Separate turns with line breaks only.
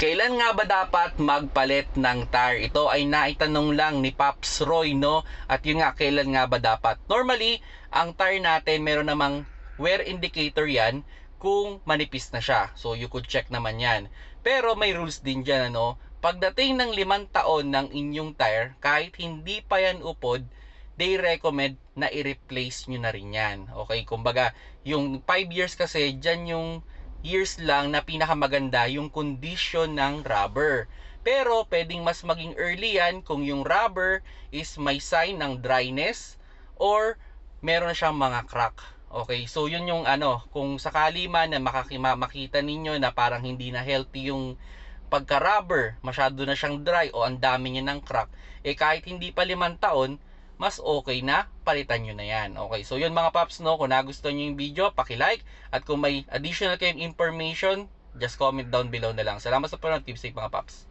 Kailan nga ba dapat magpalit ng tire? Ito ay naitanong lang ni Pops Roy, no? At yun nga, kailan nga ba dapat? Normally, ang tire natin, meron namang wear indicator yan kung manipis na siya. So, you could check naman yan. Pero may rules din dyan, ano? Pagdating ng limang taon ng inyong tire, kahit hindi pa yan upod, they recommend na i-replace nyo na rin yan. Okay, kumbaga, yung 5 years kasi, dyan yung years lang na pinakamaganda yung condition ng rubber. Pero pwedeng mas maging early yan kung yung rubber is may sign ng dryness or meron siyang mga crack. Okay, so yun yung ano, kung sakali man na makakima, makita ninyo na parang hindi na healthy yung pagka-rubber, masyado na siyang dry o ang dami niya ng crack, eh kahit hindi pa limang taon, mas okay na palitan nyo na yan. Okay, so yun mga paps, no, kung nagustuhan nyo yung video, paki-like, at kung may additional kayong information, just comment down below na lang. Salamat sa panonood, keep safe mga paps.